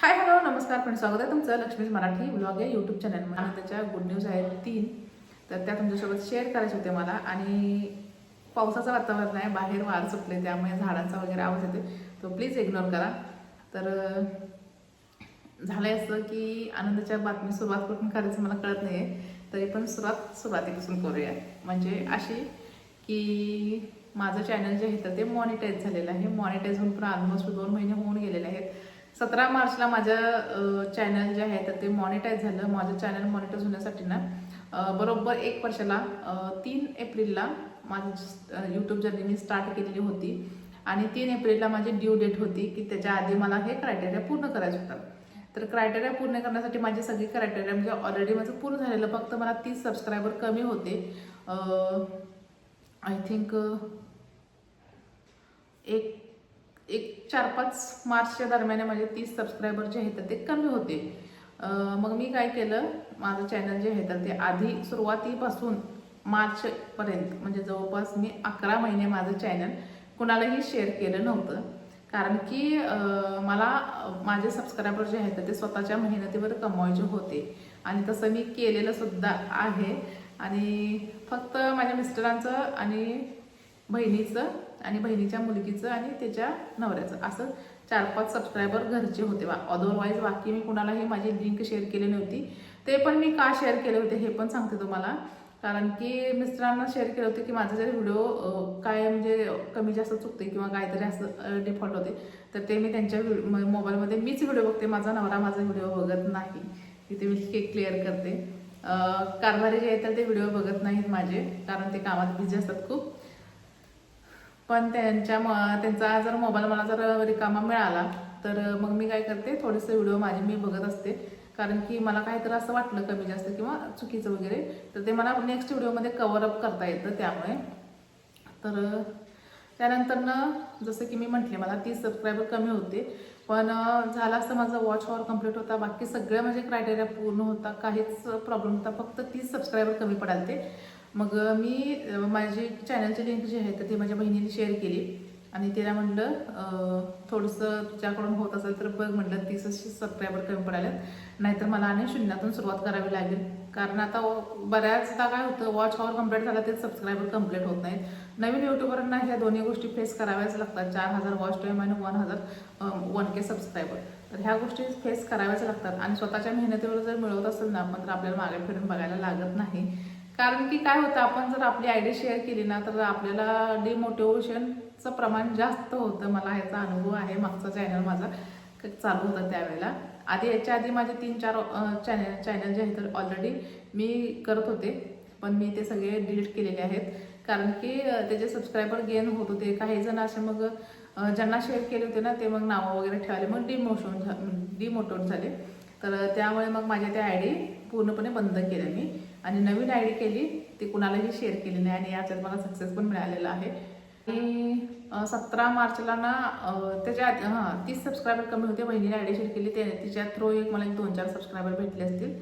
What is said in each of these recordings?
Hi hello नमस्कार पण स्वागत आहे तुमचं लक्ष्मीज मराठी ब्लॉग आहे यूट्यूब चॅनल आणि त्याच्या गुड न्यूज आहेत तीन. तर त्या तुमच्यासोबत शेअर करायचे होते मला. आणि पावसाचं वातावरण आहे बाहेर वार सुटले त्यामुळे झाडांचा वगैरे आवाज येते तो प्लीज इग्नोर करा. तर झालं झालंय असं की आनंदाच्या बातमी सुरुवात कुठून करायचं मला कळत नाही आहे तरी पण सुरुवात सुरुवातीपासून करूया. म्हणजे अशी की माझं चॅनल जे आहे तर ते मॉनिटाईज झालेलं आहे. मॉनिटाईज होऊन पण ऑलमोस्ट दोन महिने होऊन गेलेले आहेत. सतरा मार्चला माझं चॅनल जे आहे तर ते मॉनिटाईज झालं. माझं चॅनल मॉनिटाईज होण्यासाठी ना बरोबर एक वर्षाला तीन एप्रिलला माझी यूट्यूब जर्नी मी स्टार्ट केलेली होती. आणि तीन एप्रिलला माझी ड्यू डेट होती की त्याच्या आधी मला हे क्रायटेरिया पूर्ण करायचं होतं तर क्रायटेरिया पूर्ण करण्यासाठी माझी सगळी क्रायटेरिया म्हणजे ऑलरेडी माझं पूर्ण झालेलं फक्त मला तीस सबस्क्रायबर कमी होते. आय थिंक एक एक चार पाच मार्चच्या दरम्यान माझे तीस सबस्क्रायबर जे आहेत तर ते कमी होते. मग मी काय केलं? माझं चॅनल जे आहे तर ते आधी सुरुवातीपासून मार्चपर्यंत म्हणजे जवळपास मी अकरा महिने माझं चॅनल कुणालाही शेअर केलं नव्हतं. कारण की मला माझे सबस्क्रायबर जे आहेत ते स्वतःच्या मेहनतीवर कमवायचे होते. आणि तसं मी केलेलं सुद्धा आहे. आणि फक्त माझ्या मिस्टरांचं आणि बहिणीचं आणि बहिणीच्या मुलगीचं आणि त्याच्या नवऱ्याचं. असं चार पाच सबस्क्रायबर घरचे होते अदरवाईज बाकी मी कुणालाही माझी लिंक शेअर केली नव्हती. ते पण मी का शेअर केले होते हे पण सांगते तुम्हाला. कारण की मिस्टरांना शेअर केलं होतं की माझे जरी व्हिडिओ काय म्हणजे कमी जास्त चुकते किंवा काहीतरी असं डिफॉल्ट होते तर ते मी त्यांच्या मोबाईलमध्ये मीच व्हिडिओ बघते. माझा नवरा माझा व्हिडिओ बघत नाही. तिथे मी क्लिअर करते. कारभारी जे आहेत तर ते व्हिडिओ बघत नाहीत माझे. कारण ते कामात बिझी असतात खूप. पण त्यांच्या म- त्यांचा जर मोबाईल मला जर रिकामा मिळाला तर मग मी काय करते थोडेसे व्हिडिओ माझे मी बघत असते. कारण की मला काहीतरी असं वाटलं कमी जास्त किंवा चुकीचं वगैरे तर ते मला नेक्स्ट व्हिडिओमध्ये कवर अप करता येतं त्यामुळे. तर त्यानंतरनं जसं की मी म्हटले मला तीस सबस्क्रायबर कमी होते. पण झाला झालं असतं माझा वॉच आवर कंप्लीट होता. बाकी सगळ्या माझे क्रायटेरिया पूर्ण होता. काहीच प्रॉब्लेम होता फक्त तीस सबस्क्रायबर कमी पडालते. मग मी माझी चॅनलची लिंक जी आहे तर ती माझ्या बहिणीने शेअर केली. आणि तिला म्हणलं थोडंसं तुझ्याकडून होत असेल तर बघ म्हटलं तीस सबस्क्रायबर कमी पडाल्यात नाहीतर मला आणि शून्यातून सुरुवात करावी लागेल. कारण आता बऱ्याचदा काय होतं वॉच आवर कंप्लीट झाला ते सबस्क्रायबर कंप्लीट होत नाहीत. नवीन युट्यूबरांना ह्या दोन्ही गोष्टी फेस कराव्याच लागतात. चार हजार वॉच टाईम आणि वन हजार वन के सबस्क्रायबर तर ह्या गोष्टी फेस कराव्याच लागतात. आणि स्वतःच्या मेहनतीवर जर मिळवत असेल ना आपण तर आपल्याला मागे फिरून बघायला लागत नाही. कारण की काय होतं आपण जर आपली आयडिया शेअर केली ना तर आपल्याला डिमोटिवेशनचं प्रमाण जास्त होतं मला ह्याचा अनुभव आहे मागचा चॅनल माझा चालू होता त्यावेळेला. आधी याच्या आधी माझे तीन चार चॅनल चॅनल जे आहेत तर ऑलरेडी मी करत होते पण मी ते सगळे डिलीट केलेले आहेत. कारण की त्याचे सबस्क्रायबर गेन होत होते काही जण असे मग ज्यांना शेअर केले होते ना ते मग नावं वगैरे ठेवाले मग डिमोशन डिमोटिवेट झाले. तर त्यामुळे मग माझ्या त्या आय डी पूर्णपणे बंद केल्या मी. आणि नवीन आय डी केली ती कुणालाही शेअर केली नाही आणि याच्यात मला सक्सेस पण मिळालेला आहे. आणि सतरा मार्चला ना त्याच्या आधी हां तीस सबस्क्रायबर कमी होते बहिणीने आय डी शेअर केली ते तिच्या थ्रू एक मला एक दोन चार सबस्क्रायबर भेटले असतील.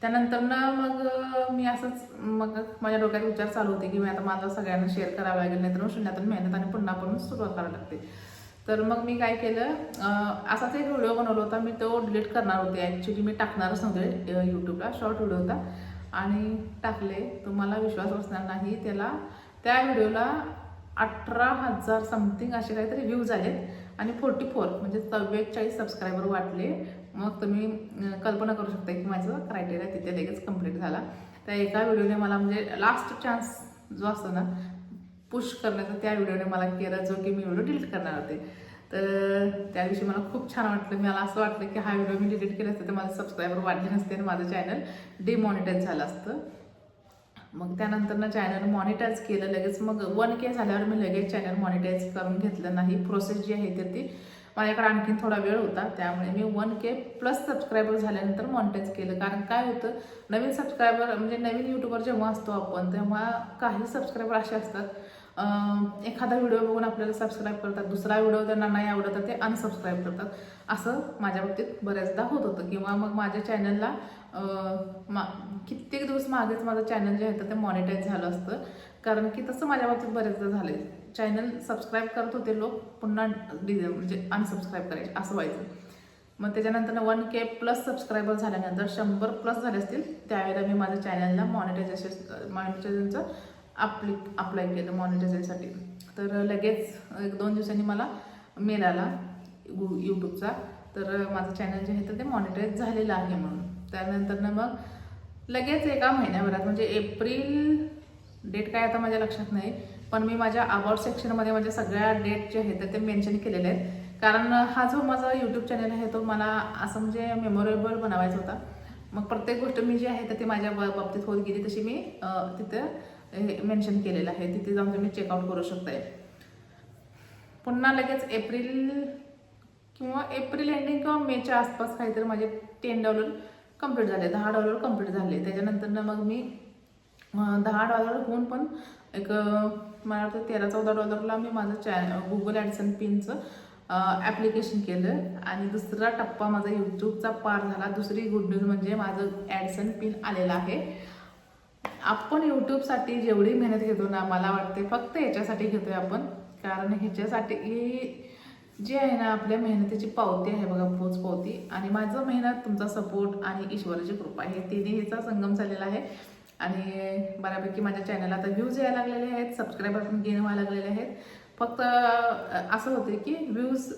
त्यानंतर ना मग मी असंच मग माझ्या डोक्यात विचार चालू होते की मी आता माझा सगळ्यांना शेअर करावं लागेल नाही तर मग शून्यातून मेहनत आणि पुन्हा पण सुरुवात करावी लागते. तर मग मी काय केलं असाच एक व्हिडिओ बनवला होता मी तो डिलीट करणार होते. ॲक्च्युली मी टाकणारच नव्हते यूट्यूबला शॉर्ट व्हिडिओ होता. आणि टाकले. तुम्हाला विश्वास बसणार नाही. त्याला त्या व्हिडिओला अठरा हजार समथिंग असे काहीतरी व्ह्यूज आहेत. आणि फोर्टी फोर म्हणजे चव्वेचाळीस सबस्क्रायबर वाटले. मग तुम्ही कल्पना करू शकता की माझं क्रायटेरिया तिथे लगेच कंप्लीट झाला. त्या एका व्हिडिओने मला म्हणजे लास्ट चान्स जो असतो ना पुश करण्याचा त्या व्हिडिओने मला केला जो की मी व्हिडिओ डिलीट करणार होते. तर त्या दिवशी मला खूप छान वाटलं. मला असं वाटलं की हा व्हिडिओ मी डिलीट केला असतं तर माझं सबस्क्रायबर वाढले नसते आणि माझं चॅनल डिमॉनिटाईज झालं असतं. मग त्यानंतर ना चॅनल मॉनिटाईज केलं लगेच. मग वन के झाल्यावर मी लगेच चॅनल मॉनिटाईज करून घेतलं नाही. प्रोसेस जी आहे तर ती माझ्याकडे आणखीन थोडा वेळ होता. त्यामुळे मी वन के प्लस सबस्क्रायबर झाल्यानंतर मॉनिटाईज केलं. कारण काय होतं नवीन सबस्क्रायबर म्हणजे नवीन यूट्यूबर जेव्हा असतो आपण तेव्हा काही सबस्क्रायबर असे असतात एखादा व्हिडिओ बघून आपल्याला सबस्क्राईब करतात दुसरा व्हिडिओ त्यांना नाही आवडत तर ते अनसबस्क्राईब करतात. असं माझ्या बाबतीत बऱ्याचदा होत होतं. किंवा मग माझ्या चॅनलला मा कित्येक दिवस मागेच माझं चॅनल जे आहे तर ते मॉनिटाईज झालं असतं. कारण की तसं माझ्या बाबतीत बरेचदा झाले चॅनल सबस्क्राईब करत होते लोक पुन्हा डि म्हणजे अनसबस्क्राईब करायचे असं व्हायचं. मग त्याच्यानंतर वन के प्लस सबस्क्रायबर झाल्यानंतर शंभर प्लस झाले असतील त्यावेळेला मी माझ्या चॅनलला मॉनिटायझेशन मॉनिटायझेशनचं अप्ली अप्लाय केलं मॉनिटायझेशनसाठी तर लगेच एक दोन दिवसांनी मला मेल आला गु यूट्यूबचा तर माझं चॅनल जे आहे तर ते मॉनिटाईज झालेलं आहे म्हणून. त्यानंतर ना मग लगेच एका महिन्याभरात म्हणजे एप्रिल डेट काय आता माझ्या लक्षात नाही पण मी माझ्या अबाउट सेक्शनमध्ये माझ्या सगळ्या डेट जे आहेत तर ते मेन्शन केलेले आहेत. कारण हा जो माझा यूट्यूब चॅनल आहे तो मला असं म्हणजे मेमोरेबल बनवायचा होता. मग प्रत्येक गोष्ट मी जी आहे तर ती माझ्या बा- बाबतीत होत गेली तशी मी तिथं मेन्शन केलेलं आहे तिथे जाऊन तुम्ही चेकआउट करू शकताय. पुन्हा लगेच एप्रिल किंवा एप्रिल एंडिंग किंवा मेच्या आसपास काहीतरी माझे टेन डॉलर कंप्लीट झाले दहा डॉलर कंप्लीट झाले. त्याच्यानंतरनं मग मी दहा डॉलर होऊन पण एक मला वाटतं तेरा चौदा डॉलरला मी माझं चॅ गुगल ॲडसन पिनचं ॲप्लिकेशन केलं. आणि दुसरा टप्पा माझा यूट्यूबचा पार झाला. दुसरी गुड न्यूज म्हणजे माझं ॲडसन पिन आलेलं आहे. आपण यूट्यूबसाठी जेवढी मेहनत घेतो ना मला वाटते फक्त याच्यासाठी घेतोय आपण. कारण ह्याच्यासाठी ही जी आहे ना आपल्या मेहनतीची पावती आहे बघा पोच पावती. आणि माझं मेहनत तुमचा सपोर्ट आणि ईश्वराची कृपा तिने ह्याचा संगम झालेला आहे. आणि बऱ्यापैकी माझ्या चॅनलला आता व्ह्यूज यायला लागलेले आहेत सबस्क्रायबर पण गेन व्हायला लागलेले आहेत. फक्त असं होते की व्ह्यूज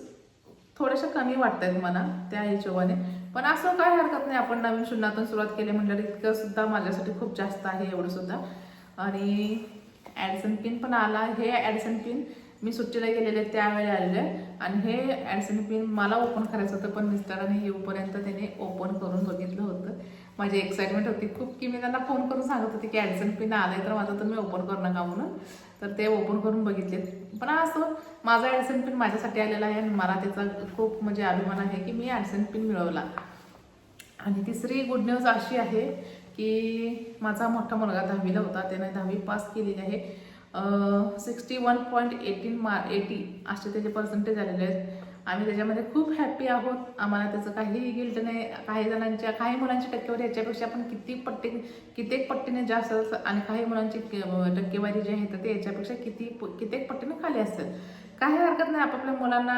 थोड्याशा कमी वाटत आहेत मला त्या हिशोबाने. पण असं काय हरकत नाही. आपण नवीन शून्यातून सुरुवात केली म्हटलं इतकं सुद्धा माझ्यासाठी खूप जास्त आहे एवढं सुद्धा. आणि ॲडसन पिन पण आला. हे ॲडसन पिन मी सुट्टीला गेलेले त्यावेळी आलेले. आणि हे ॲडसन पिन मला ओपन करायचं होतं पण मिस्टरांनी येऊपर्यंत त्याने ओपन करून बघितलं होतं. माझी एक्साइटमेंट होती. खूप की मी त्यांना फोन करून सांगत होते की ॲडसन पिन आलंय तर माझं तुम्ही ओपन करू नका म्हणून? तर ते ओपन करून बघितले. पण असं माझा ॲडसन पिन माझ्यासाठी आलेला आहे आणि मला त्याचा खूप म्हणजे अभिमान आहे की मी ॲडसन पिन मिळवला. आणि तिसरी गुड न्यूज अशी आहे की माझा मोठा मुलगा दहावीला होता. त्याने दहावी पास केलेली आहे. सिक्स्टी वन पॉईंट एटीन मार एटी असे त्याचे पर्सेंटेज आलेले आहेत. आम्ही त्याच्यामध्ये खूप हॅप्पी आहोत. आम्हाला त्याचं काहीही गिल्ट नाही. काही जणांच्या काही मुलांची टक्केवारी याच्यापेक्षा आपण किती पट्टी कित्येक पट्टीने जास्त असतं आणि काही मुलांची टक्केवारी जी आहे तर ते याच्यापेक्षा किती कित्येक पट्टीने खाली असतात. काही हरकत नाही. आपापल्या मुलांना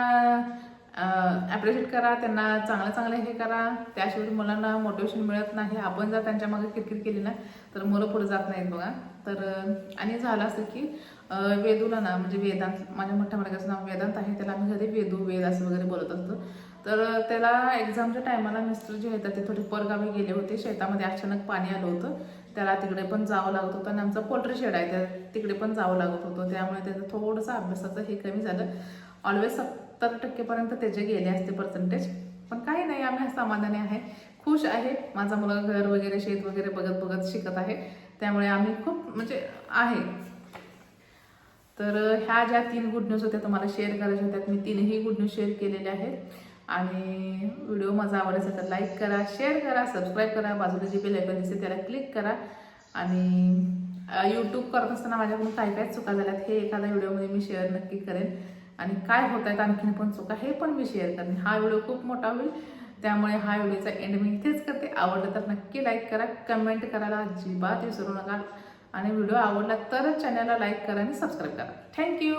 ॲप्रिशिएट करा त्यांना चांगलं चांगलं हे करा. त्याशिवाय मुलांना मोटिवेशन मिळत नाही. आपण जर त्यांच्या मागे किरकिर केली ना तर मुलं पुढे जात नाहीत बघा. तर आणि झालं असं की वेदूला ना म्हणजे वेदांत माझ्या मोठ्या मुलग्याचं नाव वेदांत आहे. त्याला आम्ही घरी वेदू वेद असं वगैरे बोलत असतो. तर त्याला एक्झामच्या टायमाला मिस्टर जे आहेत ते थोडे परगावी गेले होते. शेतामध्ये अचानक पाणी आलं होतं. त्याला तिकडे पण जावं लागत होतं. आणि आमचं पोल्ट्री शेड आहे त्या तिकडे पण जावं लागत होतं. त्यामुळे त्याचं थोडंसं अभ्यासाचं हे कमी झालं. ऑलवेज सत्तर टक्केपर्यंत त्याचे गेले असते पर्सेंटेज पण काही नाही आम्ही समाधानी आहे. खुश आहे. माझा मुलगा घर वगैरे शेत वगैरे बघत बघत शिकत आहे. त्यामुळे आम्ही खूप म्हणजे आहे. तर ह्या ज्या तीन गुड न्यूज होत्या तुम्हाला शेअर करायच्या होत्या मी तीनही गुड न्यूज शेअर केलेल्या आहेत. आणि व्हिडिओ माझा आवडला तर लाईक करा शेअर करा सबस्क्राईब करा. बाजूला जी बेल आयकॉन दिसते त्याला क्लिक करा. आणि यूट्यूब करत असताना माझ्याकडून काय काय चुका झाल्यात. हे एखाद्या व्हिडिओमध्ये मी शेअर नक्की करेन. आणि काय होत आहेत आणखीन पण चुका हे पण मी शेअर करेन हा व्हिडिओ खूप मोठा होईल. त्यामुळे हा व्हिडिओचा एंड मी इथेच करते. आवडलं तर नक्की लाईक करा कमेंट करायला अजिबात विसरू नका. आणि व्हिडिओ आवडला तरच चॅनलला लाईक करा आणि सबस्क्राईब करा. थँक्यू